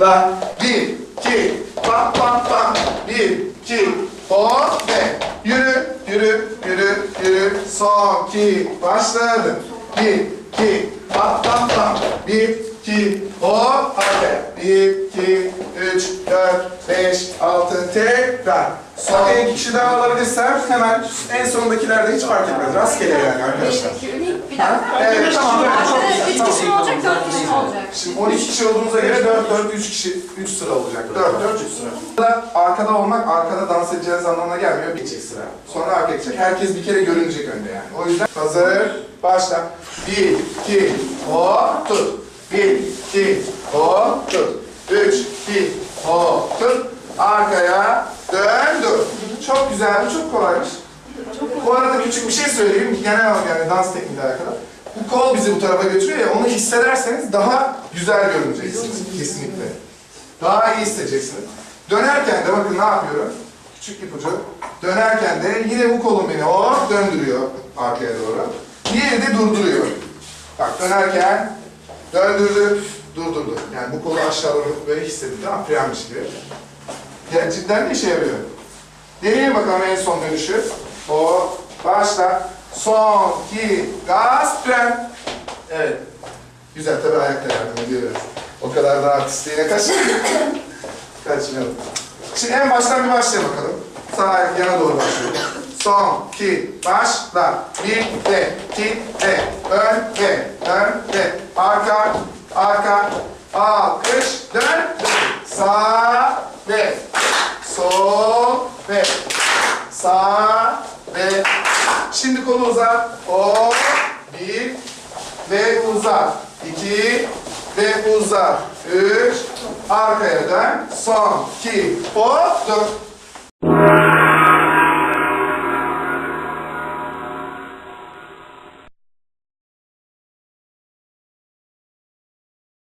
Başla. Bir, iki, pam pam pam. Bir, iki, hop ve yürü, yürü, yürü, yürü. Son, iki, başladı. Bir, iki, pam pam pam. Bir, iki, hop, hadi. Bir, iki, üç, dört, beş, altı, tekrar. Son iki kişi daha alabilirsem hemen en sondakilerde hiç fark etmez. Rastgele yani arkadaşlar. Bir dakika. Evet, tamam. evet, Üç tamam. kişi mi olacak, dört kişi mi olacak? Şimdi 12 kişi olduğumuza göre 4 4 3 kişi 3 sıra olacak. 4 4 3 sıra. Burada arkada olmak arkada dans edeceğiniz anlamına gelmiyor. Bitecek sıra. Sonra arkaya gidecek. Herkes bir kere görünecek önde yani. O yüzden hazır. Başla. 1 2 hop tut. 1 2 hop tut. 3 2 hop tut. Arkaya dön dur. Çok güzel. Çok kolaymış. Bu arada küçük bir şey söyleyeyim. Genel olarak yani dans tekniğiyle alakalı. Bu kol bizi bu tarafa götürüyor ya, onu hissederseniz daha güzel görüneceksiniz kesinlikle. Daha iyi hissedeceksiniz. Dönerken de bakın ne yapıyorum? Küçük ipucu. Dönerken de yine bu kolum beni hop döndürüyor arkaya doğru. Diğeri de durduruyor. Bak dönerken döndürdü, durdurdu. Yani bu kolu aşağı doğru böyle mi? Frenmiş gibi. Cidden de işe yarıyor. Deneyelim bakalım en son dönüşü. O başla. Son, iki, gaz, fren. Evet. Güzel tabii ayakta yardım ediyoruz. O kadar da artistliğine kaç. Kaçmayalım. Şimdi en baştan bir başlayalım bakalım. Sağ ayak yana doğru başlıyor. Son, iki, başla. Bir ve, iki ve, ön ve, ön ve, arka, arka, alkış, dön, dön. Sağ ve, sol ve, sağ ve, şimdi kolu uzat. Hop, bir ve uzat. İki ve uzat. Üç, arkaya dön. Son, iki, hop, dört.